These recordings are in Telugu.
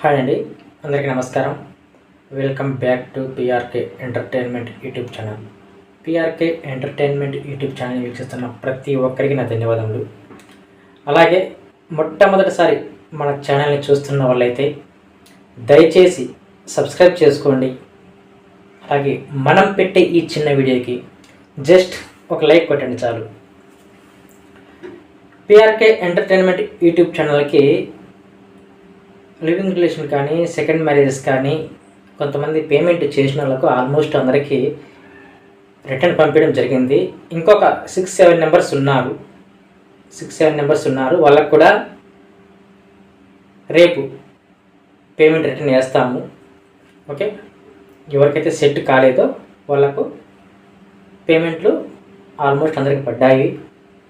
హాయ్ అండి. అందరికీ నమస్కారం. Welcome back to PRK entertainment YouTube channel PRK entertainment YouTube channel వీక్షిస్తున్న ప్రతి ఒక్కరికి నా ధన్యవాదములు. అలాగే మొట్టమొదటిసారి మన ఛానల్ని చూస్తున్న వాళ్ళైతే దయచేసి సబ్స్క్రైబ్ చేసుకోండి. అలాగే మనం పెట్టే ఈ చిన్న వీడియోకి జస్ట్ ఒక లైక్ కొట్టండి చాలు. పిఆర్కే ఎంటర్టైన్మెంట్ యూట్యూబ్ ఛానల్కి లివింగ్ రిలేషన్ కానీ సెకండ్ మ్యారేజెస్ కానీ కొంతమంది పేమెంట్ చేసిన వాళ్ళకు ఆల్మోస్ట్ అందరికీ రిటర్న్ పంపించడం జరిగింది. ఇంకొక సిక్స్ సెవెన్ నెంబర్స్ ఉన్నారు. సిక్స్ సెవెన్ నెంబర్స్ ఉన్నారు. వాళ్ళకు కూడా రేపు పేమెంట్ రిటర్న్ చేస్తాము. ఓకే? ఎవరికైతే సెట్ కాలేదో వాళ్ళకు పేమెంట్లు ఆల్మోస్ట్ అందరికి పడ్డాయి.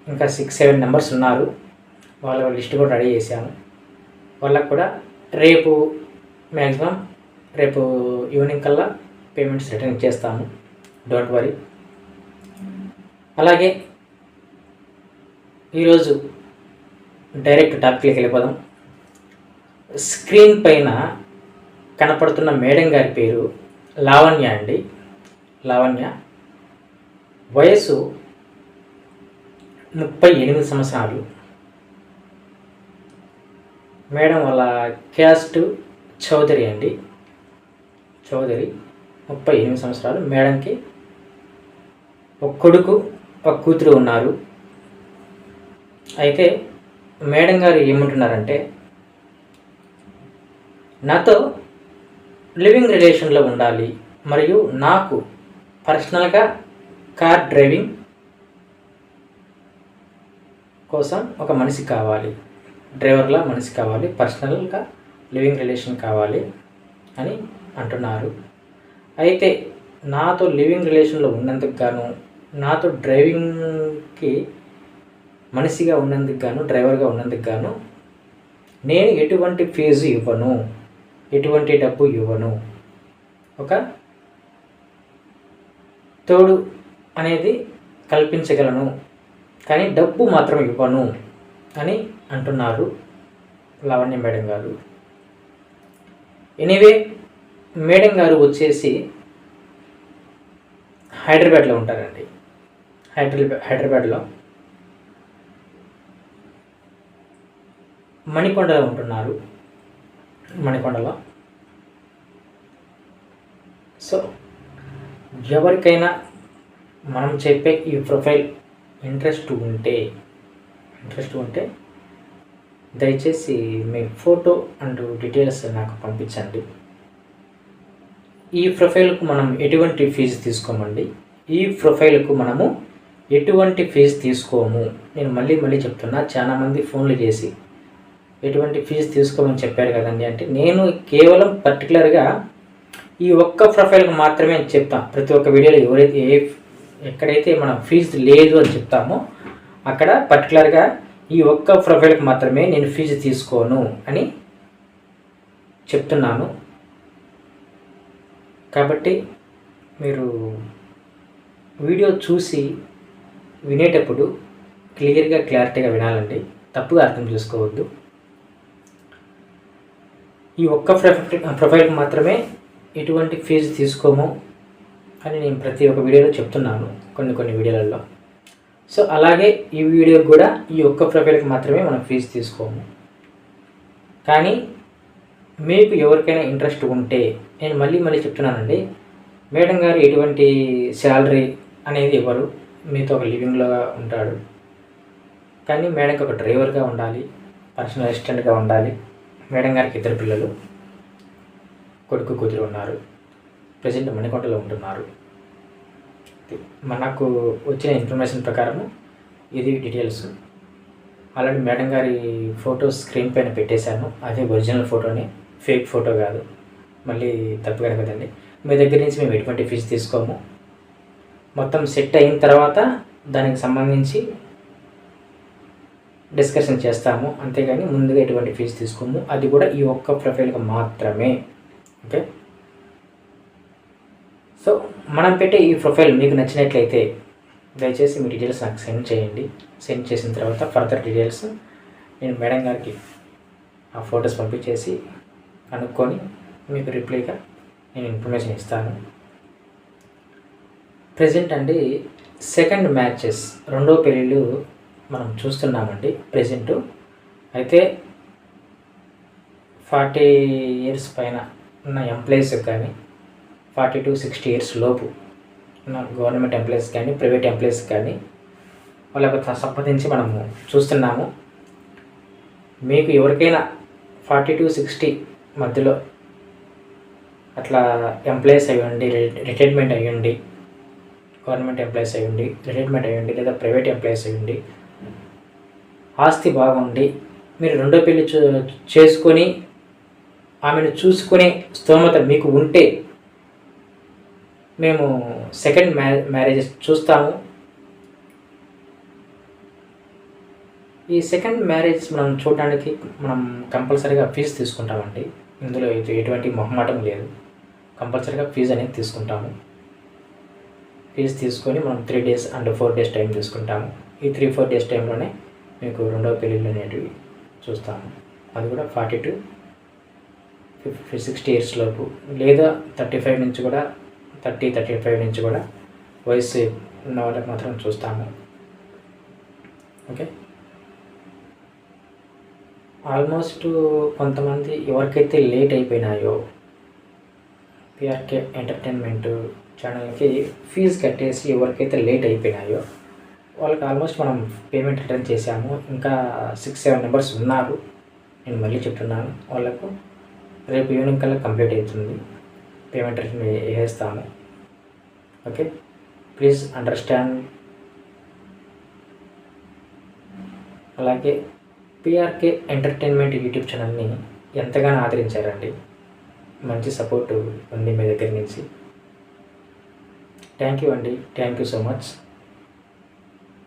ఇంకా సిక్స్ సెవెన్ నెంబర్స్ ఉన్నారు. వాళ్ళ లిస్ట్ కూడా రెడీ చేశాను వాళ్ళకు కూడా రేపు మ్యాక్సిమం రేపు ఈవినింగ్ కల్లా పేమెంట్స్ రిటర్న్ ఇచ్చేస్తాము డోంట్ వరీ అలాగే ఈరోజు డైరెక్ట్ టాపిక్లోకి వెళ్ళిపోదాం. స్క్రీన్ పైన కనపడుతున్న మేడం గారి పేరు లావణ్య అండి. లావణ్య వయసు ముప్పై ఎనిమిది సంవత్సరాలు. మేడం వాళ్ళ క్యాస్ట్ చౌదరి అండి. చౌదరి ముప్పై ఎనిమిది సంవత్సరాలు. మేడంకి ఒక కొడుకు ఒక కూతురు ఉన్నారు. అయితే మేడం గారు ఏమంటున్నారంటే నాతో లివింగ్ రిలేషన్లో ఉండాలి మరియు నాకు పర్సనల్గా కార్ డ్రైవింగ్ కోసం ఒక మనిషి కావాలి. డ్రైవర్లా మనిషి కావాలి పర్సనల్గా లివింగ్ రిలేషన్ కావాలి అని అంటున్నారు. అయితే నాతో లివింగ్ రిలేషన్లో ఉన్నందుకు గాను నాతో డ్రైవింగ్కి మనిషిగా ఉన్నందుకు గాను డ్రైవర్గా ఉన్నందుకు గాను నేను ఎటువంటి ఫీజు ఇవ్వను ఎటువంటి డబ్బు ఇవ్వను. ఒక తోడు అనేది కల్పించగలను. కానీ డబ్బు మాత్రం ఇవ్వను. అని అంటున్నారు లావణ్య మేడం గారు. ఎనీవే మేడం గారు వచ్చేసి హైదరాబాద్లో ఉంటారండి. హైదరాబాద్ హైదరాబాద్లో మణికొండలో ఉంటున్నారు. మణికొండలో. సో ఎవరికైనా మనం చెప్పే ఈ ప్రొఫైల్ ఇంట్రెస్ట్ ఉంటే ఇంట్రెస్ట్ ఉంటే దయచేసి మీ ఫోటో అండ్ డీటెయిల్స్ నాకు పంపించండి. ఈ ప్రొఫైల్కు మనం ఎటువంటి ఫీజు తీసుకోమండి? ఈ ప్రొఫైల్కు మనము ఎటువంటి ఫీజు తీసుకోము? నేను మళ్ళీ మళ్ళీ చెప్తున్నా చాలామంది ఫోన్లు చేసి ఎటువంటి ఫీజు తీసుకోమని చెప్పారు కదండి అంటే నేను కేవలం పర్టికులర్గా ఈ ఒక్క ప్రొఫైల్కి మాత్రమే చెప్తాం ప్రతి ఒక్క వీడియోలో ఎవరైతే ఏ ఎక్కడైతే మనం ఫీజు లేదు అని చెప్తామో అక్కడ పర్టికులర్గా ఈ ఒక్క ప్రొఫైల్కి మాత్రమే నేను ఫీజు తీసుకోను అని చెప్తున్నాను. కాబట్టి మీరు వీడియో చూసి వినేటప్పుడు క్లియర్గా క్లారిటీగా వినాలండి. తప్పుగా అర్థం చేసుకోవద్దు. ఈ ఒక్క ప్రొఫైల్ ప్రొఫైల్కి మాత్రమే ఎటువంటి ఫీజు తీసుకోము అని నేను ప్రతి ఒక్క వీడియోలో చెప్తున్నాను. కొన్ని కొన్ని వీడియోలలో. సో అలాగే ఈ వీడియో కూడా ఈ ఒక్క ప్రొఫైల్కి మాత్రమే మనం ఫీజు తీసుకోము. కానీ మీకు ఎవరికైనా ఇంట్రెస్ట్ ఉంటే నేను మళ్ళీ మళ్ళీ చెప్తున్నానండి మేడం గారు ఎటువంటి శాలరీ అనేది ఇవ్వరు. మీతో ఒక లివింగ్లో ఉంటాడు. కానీ మేడంకి ఒక డ్రైవర్గా ఉండాలి పర్సనల్ అసిస్టెంట్గా ఉండాలి. మేడం గారికి ఇద్దరు పిల్లలు కొడుకు కూతురు ఉన్నారు. ప్రజెంట్ మణికొండలో ఉంటున్నారు. మనకు వచ్చిన ఇన్ఫర్మేషన్ ప్రకారము ఇది డీటెయిల్స్. ఆల్రెడీ మేడం గారి ఫోటో స్క్రీన్ పైన పెట్టేశాను. అదే ఒరిజినల్ ఫోటోని ఫేక్ ఫోటో కాదు. మళ్ళీ తప్పుగా కదండి. మీ దగ్గర నుంచి మేము ఎటువంటి ఫీజు తీసుకోము. మొత్తం సెట్ అయిన తర్వాత దానికి సంబంధించి డిస్కషన్ చేస్తాము. అంతేగాని ముందుగా ఎటువంటి ఫీజు తీసుకోము. అది కూడా ఈ ఒక్క ప్రొఫైల్కి మాత్రమే. ఓకే? సో మనం పెట్టే ఈ ప్రొఫైల్ మీకు నచ్చినట్లయితే దయచేసి మీ డీటెయిల్స్ నాకు సెండ్ చేయండి. సెండ్ చేసిన తర్వాత ఫర్దర్ డీటెయిల్స్ నేను మేడం గారికి ఆ ఫొటోస్ పంపించేసి కనుక్కొని మీకు రిప్లైగా నేను ఇన్ఫర్మేషన్ ఇస్తాను. ప్రజెంట్ అండి సెకండ్ మ్యాచెస్ రెండో పెళ్ళిళ్ళు మనం చూస్తున్నామండి ప్రజెంట్. అయితే ఫార్టీ ఇయర్స్ పైన ఉన్న ఎంప్లాయీస్ కానీ ఫార్టీ టు సిక్స్టీ ఇయర్స్ లోపు గవర్నమెంట్ ఎంప్లాయీస్ కానీ ప్రైవేట్ ఎంప్లాయీస్ కానీ వాళ్ళకు సంప్రదించి మనము చూస్తున్నాము. మీకు ఎవరికైనా ఫార్టీ టు సిక్స్టీ మధ్యలో అట్లా ఎంప్లాయీస్ అయ్యండి రిటైర్మెంట్ అయ్యండి గవర్నమెంట్ ఎంప్లాయీస్ అయ్యండి రిటైర్మెంట్ అయ్యండి లేదా ప్రైవేట్ ఎంప్లాయీస్ అయ్యండి ఆస్తి బాగుండి మీరు రెండో పెళ్ళి చూ చేసుకొని ఆమెను చూసుకునే స్తోమత మీకు ఉంటే మేము సెకండ్ మ్యా మ్యారేజెస్ చూస్తాము. ఈ సెకండ్ మ్యారేజ్ మనం చూడడానికి మనం కంపల్సరీగా ఫీజు తీసుకుంటామండి. ఇందులో ఎటువంటి మొహమాటం లేదు. కంపల్సరీగా ఫీజు అనేది తీసుకుంటాము. ఫీజు తీసుకొని మనం three days and four days time తీసుకుంటాము. ఈ త్రీ ఫోర్ డేస్ టైంలోనే మీకు రెండవ పెళ్ళిళ్ళు అనేటివి చూస్తాము. అది కూడా forty to fifty sixty years లోపు. లేదా థర్టీ ఫైవ్ నుంచి కూడా థర్టీ థర్టీ ఫైవ్ నుంచి కూడా వయసు ఉన్న వాళ్ళకి మాత్రం చూస్తాము. ఓకే ఆల్మోస్ట్ కొంతమంది ఎవరికైతే లేట్ అయిపోయినాయో పిఆర్కే ఎంటర్టైన్మెంట్ ఛానల్కి ఫీజు కట్టేసి ఎవరికైతే లేట్ అయిపోయినాయో వాళ్ళకి ఆల్మోస్ట్ మనం పేమెంట్ రిటర్న్ చేసాము ఇంకా సిక్స్ సెవెన్ మెంబర్స్ ఉన్నారు. నేను మళ్ళీ చెప్తున్నాను వాళ్ళకు రేపు ఈవినింగ్ కల్లా కంప్లీట్ అవుతుంది. పేమెంట్ రిటర్న్ వేసేస్తాము ఓకే? Please understand. అలాగే పిఆర్కే ఎంటర్టైన్మెంట్ యూట్యూబ్ ఛానల్ని ఎంతగానో ఆదరించారండి. మంచి సపోర్ట్ ఉంది మీ దగ్గర నుంచి. థ్యాంక్ యూ అండి. థ్యాంక్ యూ సో మచ్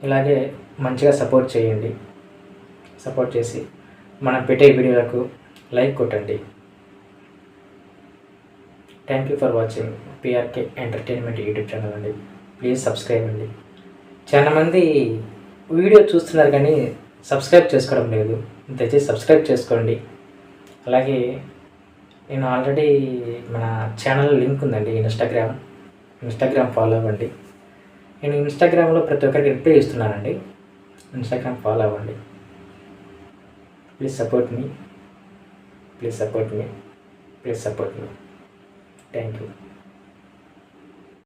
ఇలాగే మంచిగా సపోర్ట్ చేయండి. సపోర్ట్ చేసి మనం పెట్టే వీడియోలకు లైక్ కొట్టండి. Thank you for watching PRK entertainment YouTube channel అండి. ప్లీజ్ సబ్స్క్రైబ్ అండి. చాలా మంది వీడియో చూస్తున్నారు కానీ సబ్స్క్రైబ్ చేసుకోవడం లేదు. దయచేసి సబ్స్క్రైబ్ చేసుకోండి. అలాగే నేను ఆల్రెడీ మన ఛానల్ లింక్ ఉందండి ఇన్స్టాగ్రామ్ ఇన్స్టాగ్రామ్ ఫాలో అవ్వండి. నేను ఇన్స్టాగ్రామ్లో ప్రతి ఒక్కరికి రిప్లై ఇస్తున్నానండి ఇన్స్టాగ్రామ్ ఫాలో అవ్వండి. ప్లీజ్ సపోర్ట్ మీ ప్లీజ్ సపోర్ట్ మీ ప్లీజ్ సపోర్ట్ మీ థ్యాంక్ యూ